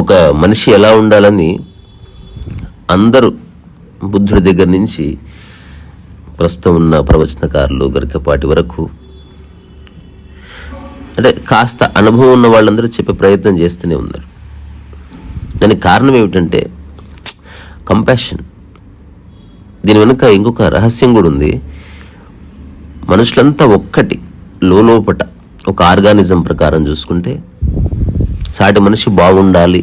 ఒక మనిషి ఎలా ఉండాలని అందరూ బుద్ధుడి దగ్గర నుంచి ప్రస్తుతం ఉన్న ప్రవచనకారులు గరికపాటి వరకు అంటే కాస్త అనుభవం ఉన్న వాళ్ళందరూ చెప్పే ప్రయత్నం చేస్తూనే ఉన్నారు. దానికి కారణం ఏమిటంటే కంపాషన్ దీని వెనుక ఇంకొక రహస్యం కూడా ఉంది. మనుషులంతా ఒక్కటి లోపట ఒక ఆర్గానిజం ప్రకారం చూసుకుంటే సాటి మనిషి బాగుండాలి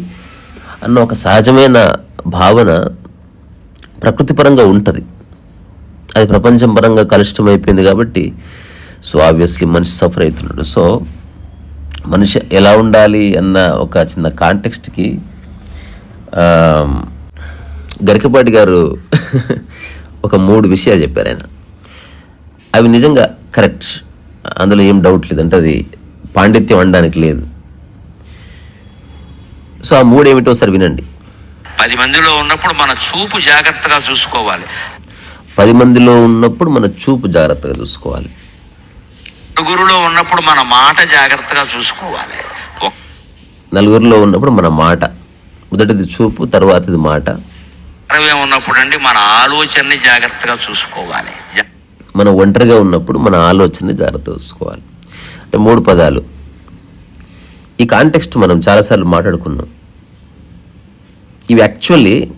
అన్న ఒక సహజమైన భావన ప్రకృతిపరంగా ఉంటుంది. అది ప్రపంచం పరంగా కలుష్టం అయిపోయింది కాబట్టి సో ఆబ్వియస్లీ మనిషి సఫర్ అవుతున్నాడు. సో మనిషి ఎలా ఉండాలి అన్న ఒక చిన్న కాంటెక్స్ట్కి గరికపాటి గారు ఒక మూడు విషయాలు చెప్పారు ఆయన. అవి నిజంగా కరెక్ట్. అందులో ఏం డౌట్ లేదు అంటే అది పాండిత్యం అనడానికి లేదు. సో ఆ మూడు ఏమిటో సార్ వినండి. పది మందిలో ఉన్నప్పుడు మన చూపు జాగ్రత్తగా చూసుకోవాలి. పది మందిలో ఉన్నప్పుడు మన చూపు జాగ్రత్తగా చూసుకోవాలి. నలుగురిలో ఉన్నప్పుడు మన మాట జాగ్రత్తగా చూసుకోవాలి. నలుగురిలో ఉన్నప్పుడు మన మాట. మొదటిది చూపు తర్వాతది మాట. ఉన్నప్పుడు అండి మన ఆలోచనని జాగ్రత్తగా చూసుకోవాలి. మనం ఒంటరిగా ఉన్నప్పుడు మన ఆలోచనని జాగ్రత్తగా చూసుకోవాలి. అంటే మూడు పదాలు. ఈ కాంటెక్స్ట్ మనం చాలాసార్లు మాట్లాడుకున్నాం. ఇవి యాక్చువల్లీ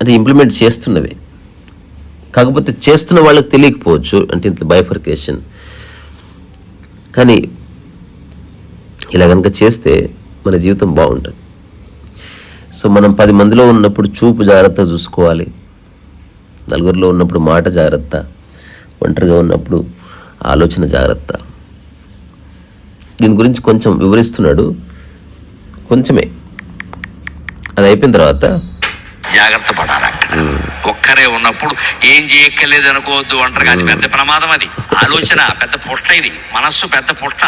అంటే ఇంప్లిమెంట్ చేస్తున్నవి. కాకపోతే చేస్తున్న వాళ్ళకి తెలియకపోవచ్చు అంటే ఇంత బైఫర్కేషన్ కానీ ఇలా కనుక చేస్తే మన జీవితం బాగుంటుంది. సో మనం పది మందిలో ఉన్నప్పుడు చూపు జాగ్రత్తగా చూసుకోవాలి. నలుగురిలో ఉన్నప్పుడు మాట జాగ్రత్త ఒంటరిగా ఉన్నప్పుడు ఆలోచన జాగ్రత్త. దీని గురించి కొంచెం వివరిస్తున్నాడు కొంచెమే. అది అయిపోయిన తర్వాత జాగ్రత్త పడాలి? అక్కడ ఒక్కరే ఉన్నప్పుడు ఏం చేయక్కర్లేదు అనుకోవద్దు అంటారు అది పెద్ద ప్రమాదం అది. ఆలోచన పెద్ద పుట్ట ఇది మనస్సు పెద్ద పుట్ట.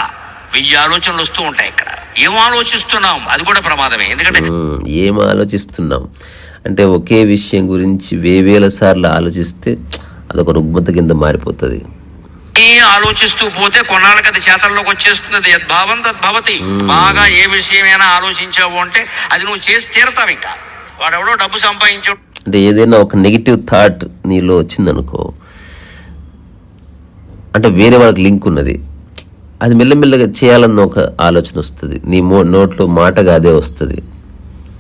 వెయ్యి ఆలోచనలు వస్తూ ఉంటాయి ఇక్కడ. ఏం ఆలోచిస్తున్నాం? అది కూడా ప్రమాదమే. ఎందుకంటే ఏం ఆలోచిస్తున్నాం? అంటే ఒకే విషయం గురించి వేవేల సార్లు ఆలోచిస్తే అదొక రుగ్మత కింద మారిపోతుంది. ఆలోచిస్తూ పోతే కొన్నాళ్ళకి అది చేతల్లోకి వచ్చేస్తుంది యద్భావం తద్భవతి బాగా ఏ విషయమైనా ఆలోచించావు అంటే అది నువ్వు చేసి తీరతావు ఇంకా. వాడెవడో డబ్బు సంపాదించాడు అంటే ఏదైనా ఒక నెగిటివ్ థాట్ నీలో వచ్చిందనుకో అంటే వేరే వాళ్ళకి లింక్ ఉన్నది. అది మెల్లమెల్లగా చేయాలన్న ఒక ఆలోచన వస్తుంది. నీ మో నోట్లో మాటగా అదే వస్తుంది.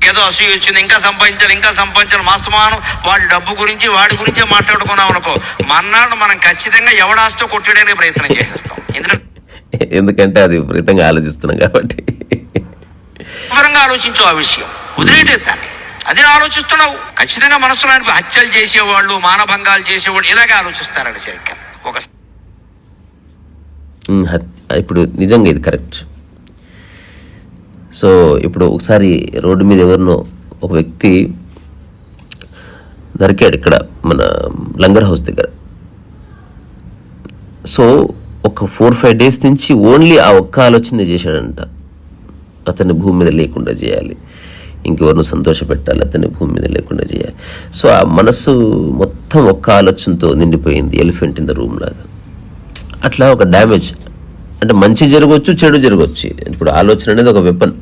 ఏదో అసూయ వచ్చింది ఇంకా సంపాదించాలి ఇంకా సంపాదించాలి. మాస్తమానం వాడి డబ్బు గురించి వాడి గురించే మాట్లాడుకున్నాం అనుకో మన్నాడు మనం ఖచ్చితంగా ఎవడాస్తో కొట్టడానికి ప్రయత్నం చేసేస్తాం. ఎందుకంటే ఎందుకంటే అది విపరీతంగా ఆలోచిస్తున్నాం కాబట్టి. వివరంగా ఆలోచించు ఆ విషయం. వదిలేటే దాన్ని. అదే ఆలోచిస్తున్నావు. ఖచ్చితంగా మనసులో హత్యలు చేసేవాళ్ళు మానభంగాలు చేసేవాళ్ళు ఇలాగే ఆలోచిస్తారని సరిగ్గా ఒక ఇప్పుడు నిజంగా ఇది కరెక్ట్. సో ఇప్పుడు ఒకసారి రోడ్డు మీద ఎవరినో ఒక వ్యక్తి దొరికాడు ఇక్కడ మన లంగర్ హౌస్ దగ్గర. సో ఒక ఫోర్ ఫైవ్ డేస్ నుంచి ఓన్లీ ఆ ఒక్క ఆలోచన చేశాడంట. అతన్ని భూమి మీద లేకుండా చేయాలి. ఇంకెవరిని సంతోషపెట్టాలి అతన్ని భూమి మీద లేకుండా చేయాలి. సో ఆ మనసు మొత్తం ఒక్క ఆలోచనతో నిండిపోయింది ఎలిఫెంట్ ఇన్ ద రూమ్ లాగా. అట్లా ఒక డ్యామేజ్. అంటే మంచి జరగవచ్చు చెడు జరగవచ్చు ఇప్పుడు ఆలోచన అనేది ఒక వెపన్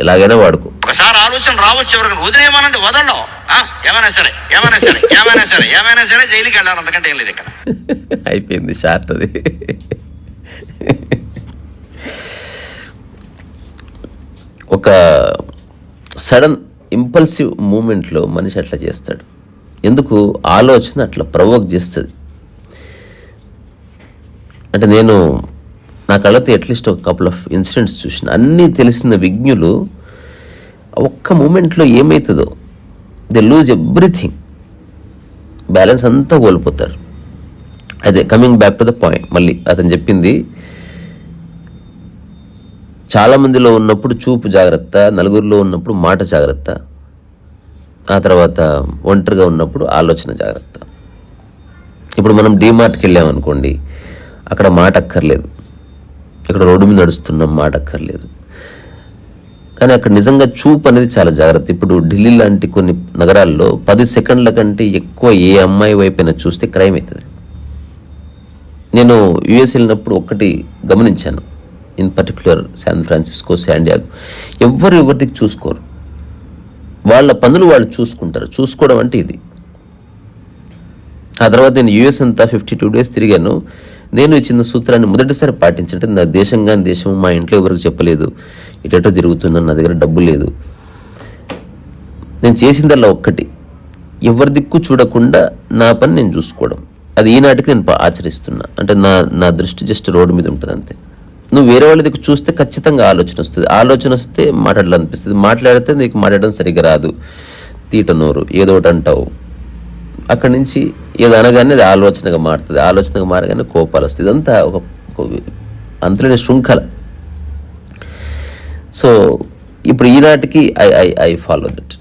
ఎలాగైనా వాడుకో. ఒకసారి ఆలోచన రావచ్చు ఎవరికి వదిలేయమనంటే వదలడం ఆ, ఏమైనా సరే ఏమైనా సరే ఏమైనా సరే ఏమైనా సరే జైలుకి వెళ్ళాలి. అంతకంటే ఏం లేదు ఇక్కడ. అయిపోయింది షార్ట్ అది. ఒక సడన్ ఇంపల్సివ్ మూమెంట్లో మనిషి అట్లా చేస్తాడు. ఎందుకు? ఆలోచన అట్లా ప్రవోక్ చేస్తుంది. అంటే నేను నా కళ్ళతో అట్లీస్ట్ ఒక కపుల్ ఆఫ్ ఇన్సిడెంట్స్ చూసిన. అన్నీ తెలిసిన విజ్ఞులు ఒక్క మూమెంట్లో ఏమవుతుందో దే లూజ్ ఎవ్రీథింగ్ బ్యాలెన్స్ అంతా కోల్పోతారు. అదే coming back to the point మళ్ళీ అతను చెప్పింది చాలామందిలో ఉన్నప్పుడు చూపు జాగ్రత్త నలుగురిలో ఉన్నప్పుడు మాట జాగ్రత్త ఆ తర్వాత ఒంటరిగా ఉన్నప్పుడు ఆలోచన జాగ్రత్త. ఇప్పుడు మనం డీమార్ట్కి వెళ్ళామనుకోండి అక్కడ మాట అక్కర్లేదు. ఇక్కడ రోడ్డు మీద నడుస్తున్నాం మాట అక్కర్లేదు. కానీ అక్కడ నిజంగా చూపు అనేది చాలా జాగ్రత్త. ఇప్పుడు ఢిల్లీ లాంటి కొన్ని నగరాల్లో పది సెకండ్ల కంటే ఎక్కువ ఏ అమ్మాయి వైపైనా చూస్తే క్రైమ్ అవుతుంది. నేను యుఎస్ వెళ్ళినప్పుడు ఒక్కటి గమనించాను. In particular San Francisco San Diego ఎవ్వరు ఎవరికి చూసుకోరు. వాళ్ళ పనులు వాళ్ళు చూసుకుంటారు. చూసుకోవడం అంటే ఇది. ఆ తర్వాత నేను యూఎస్ అంతా ఫిఫ్టీ టూ డేస్ తిరిగాను. నేను ఇచ్చిన సూత్రాన్ని మొదటిసారి పాటించంటే నా దేశంగా దేశం మా ఇంట్లో ఎవరికి చెప్పలేదు. ఇటటో తిరుగుతున్నాను నా దగ్గర డబ్బు లేదు. నేను చేసిందల్లా ఒక్కటి. ఎవరి దిక్కు చూడకుండా నా పని నేను చూసుకోవడం. అది ఈనాటికి నేను పా- ఆచరిస్తున్నా. అంటే నా నా దృష్టి జస్ట్ రోడ్డు మీద ఉంటుంది అంతే. నువ్వు వేరే వాళ్ళ దిక్కు చూస్తే ఖచ్చితంగా ఆలోచన వస్తుంది. ఆలోచన వస్తే మాట్లాడాలనిపిస్తుంది. మాట్లాడితే నీకు మాట్లాడడం సరిగ్గా రాదు. తీట నోరు. ఏదో ఒకటి అంటావు. అక్కడి నుంచి ఏదో అనగానే అది ఆలోచనగా మారుతుంది. ఆలోచనగా మారగానే కోపాలు వస్తుంది ఇదంతా ఒక ఒక అంతులేని శృంఖల. సో ఇప్పుడు ఈనాటికి I I I follow that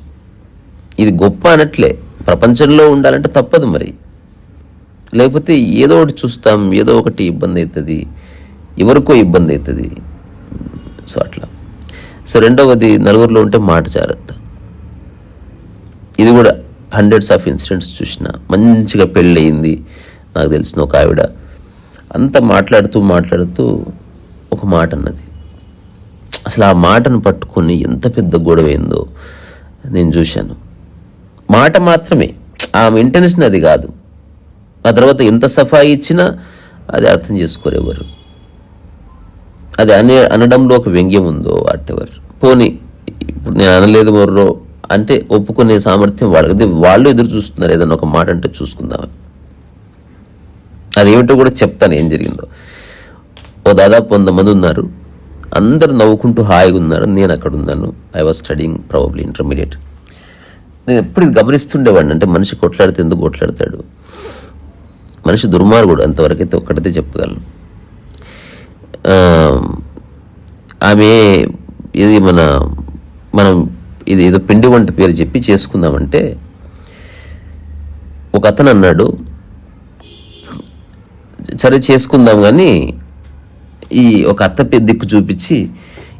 ఇది గొప్ప అనట్లే. ప్రపంచంలో ఉండాలంటే తప్పదు మరి. లేకపోతే ఏదో ఒకటి చూస్తాం ఏదో ఒకటి ఇబ్బంది అవుతుంది ఎవరికో ఇబ్బంది అవుతుంది సో అట్లా. సో రెండవది నలుగురిలో ఉంటే మాట జాగ్రత్త. ఇది కూడా హండ్రెడ్స్ ఆఫ్ ఇన్సిడెంట్స్ చూసిన మంచిగా పెళ్ళయింది నాకు తెలిసిన ఒక ఆవిడ. అంత మాట్లాడుతూ మాట్లాడుతూ ఒక మాట అన్నది. అసలు ఆ మాటను పట్టుకొని ఎంత పెద్ద గొడవ అయిందో నేను చూశాను. మాట మాత్రమే ఆమె ఇంటెన్షన్ అది కాదు. ఆ తర్వాత ఎంత సఫాయి ఇచ్చినా అది అర్థం చేసుకోరేవారు అది అనే అనడంలో ఒక వ్యంగ్యం ఉందో వాటెవర్ పోనీ ఇప్పుడు నేను అనలేదు మరో అంటే ఒప్పుకునే సామర్థ్యం వాళ్ళకి వాళ్ళు ఎదురు చూస్తున్నారు. ఏదన్నా ఒక మాట అంటే చూసుకుందామని. అదేమిటో కూడా చెప్తాను ఏం జరిగిందో. ఓ దాదాపు వంద మంది ఉన్నారు. అందరు నవ్వుకుంటూ హాయిగా ఉన్నారు. నేను అక్కడ ఉన్నాను. I was studying probably intermediate నేను ఎప్పుడు ఇది గమనిస్తుండేవాడిని. అంటే మనిషి కొట్లాడితే ఎందుకు కొట్లాడతాడు? మనిషి దుర్మార్గుడు. అంతవరకైతే ఒక్కటైతే చెప్పగలను. ఆమె ఇది మన మనం ఇది ఏదో పిండి వంట పేరు చెప్పి చేసుకుందామంటే ఒక అతను అన్నాడు సరే చేసుకుందాం కానీ ఈ ఒక అత్త పెద్ద దిక్కు చూపించి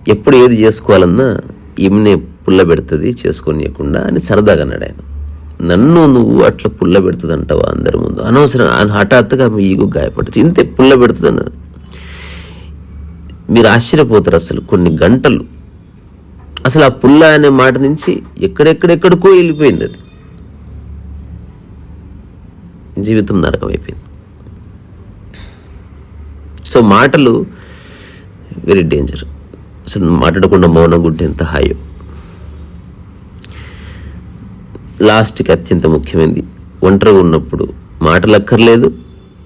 ఎప్పుడు ఏది చేసుకోవాలన్నా ఈమెనే పుల్ల పెడుతుంది చేసుకోనియకుండా అని సరదాగా అన్నాడు ఆయన. నన్ను నువ్వు అట్లా పుల్ల పెడుతుంది అంటావా అందరి ముందు? అనవసరం ఆయన హఠాత్తుగా మీ ఈగో గాయపడుతుంది ఇంతే పుల్ల పెడుతుంది అన్నది మీరు ఆశ్చర్యపోతారు అసలు కొన్ని గంటలు అసలు ఆ పుల్ల అనే మాట నుంచి ఎక్కడెక్కడెక్కడికో వెళ్ళిపోయింది అది. జీవితం నరకం అయిపోయింది సో మాటలు వెరీ డేంజర్ అసలు మాట్లాడకుండా మౌనం ఉంటే ఎంత హాయో. లాస్ట్కి అత్యంత ముఖ్యమైనది ఒంటరిగా ఉన్నప్పుడు మాటలు అక్కర్లేదు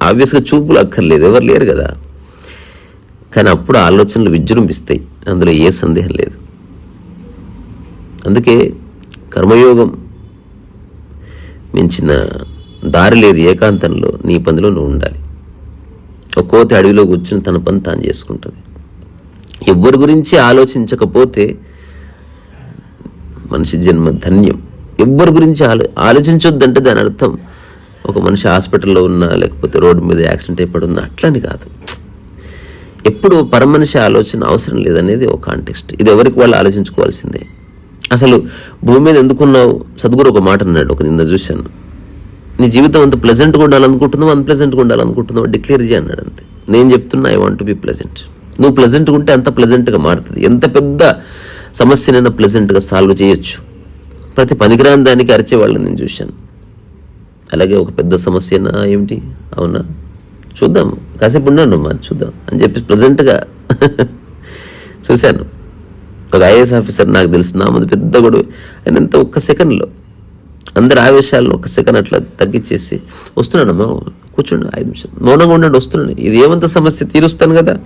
ఆబ్వియస్గా చూపులు అక్కర్లేదు ఎవరు లేరు కదా. కానీ అప్పుడు ఆలోచనలు విజృంభిస్తాయి అందులో ఏ సందేహం లేదు. అందుకే కర్మయోగం మించిన దారి లేదు ఏకాంతంలో నీ పనిలో నువ్వు ఉండాలి. ఒక్కోతే అడవిలో కూర్చుని తన పని తాను చేసుకుంటుంది. ఎవ్వరి గురించి ఆలోచించకపోతే మనిషి జన్మ ధన్యం. ఎవ్వరి గురించి ఆలో ఆలోచించొద్దంటే దాని అర్థం ఒక మనిషి హాస్పిటల్లో ఉన్నా లేకపోతే రోడ్డు మీద యాక్సిడెంట్ అయిపోయి ఉన్నా అట్లని కాదు. ఎప్పుడు పరమనిషి ఆలోచన అవసరం లేదనేది ఒక కాంటెక్స్ట్. ఇది ఎవరికి వాళ్ళు ఆలోచించుకోవాల్సిందే. అసలు భూమి మీద ఎందుకున్నావు? సద్గురు ఒక మాట అన్నాడు ఒక నిన్న చూశాను. నీ జీవితం అంత ప్లెజెంట్గా ఉండాలనుకుంటున్నావు అన్ప్లెజెంట్గా ఉండాలనుకుంటున్నావు? డిక్లేర్ చేయి అన్నాడు అంతే. నేను చెప్తున్నా ఐ వాంట్ బి ప్లెజెంట్ నువ్వు ప్లెజెంట్గా ఉంటే అంత ప్లెజెంట్గా మారుతుంది. ఎంత పెద్ద సమస్యనైనా ప్లెజెంట్గా సాల్వ్ చేయొచ్చు. ప్రతి పనికిరాని దానికి అరిచే వాళ్ళని నేను చూశాను. అలాగే ఒక పెద్ద సమస్యనా ఏమిటి? అవునా? చూద్దాం. కాసేపు ఉన్నాను అమ్మా చూద్దాం. అని చెప్పి ప్రజెంట్గా చూశాను. ఒక ఐఏఎస్ ఆఫీసర్ నాకు తెలుసు నా ముందు పెద్ద గొడవ. ఆయన ఎంత ఒక్క సెకండ్లో అందరి ఆవేశాలను ఒక సెకండ్ అట్లా తగ్గించేసి వస్తున్నానమ్మా కూర్చోండి ఐదు నిమిషాలు మౌనంగా ఉండండి వస్తున్నాను. ఇది ఏమంత సమస్య తీరుస్తాను కదా.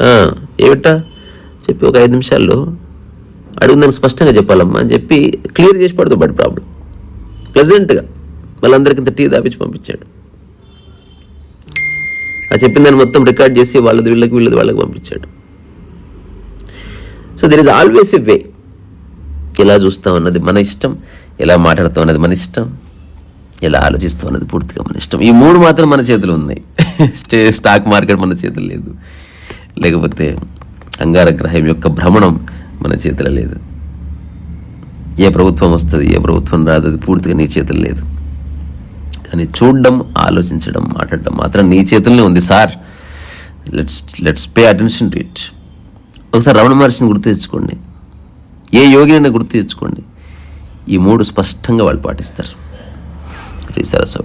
"ఆ, ఏమిటా? చెప్పి ఒక ఐదు నిమిషాల్లో అడుగుందని స్పష్టంగా చెప్పాలమ్మా అని చెప్పి క్లియర్ చేసి పడుతూ బట్ ప్రాబ్లం. ప్లెజెంట్గా వాళ్ళందరికింత టీ దాపించి పంపించాడు. ఆ చెప్పిన దాన్ని మొత్తం రికార్డ్ చేసి వాళ్ళది వీళ్ళకి వీళ్ళది వాళ్ళకి పంపించాడు. So there is always a way ఎలా చూస్తాం అన్నది మన ఇష్టం ఎలా మాట్లాడతాం అన్నది మన ఇష్టం ఎలా ఆలోచిస్తాం అన్నది పూర్తిగా మన ఇష్టం. ఈ మూడు మాత్రం మన చేతులు ఉన్నాయి. స్టే స్టాక్ మార్కెట్ మన చేతులు లేదు. లేకపోతే అంగార గ్రహం యొక్క భ్రమణం మన చేతిలో లేదు. ఏ ప్రభుత్వం వస్తుంది ఏ ప్రభుత్వం రాదు అది పూర్తిగా నీ చేతులు లేదు. కానీ చూడడం ఆలోచించడం మాట్లాడడం మాత్రం నీ చేతుల్లోనే ఉంది sir. Let's let's pay attention to it ఒకసారి రమణ మహర్షిని గుర్తు తెచ్చుకోండి. ఏ యోగినైనా గుర్తు తెచ్చుకోండి. ఈ మూడు స్పష్టంగా వాళ్ళు పాటిస్తారు. రీసరస్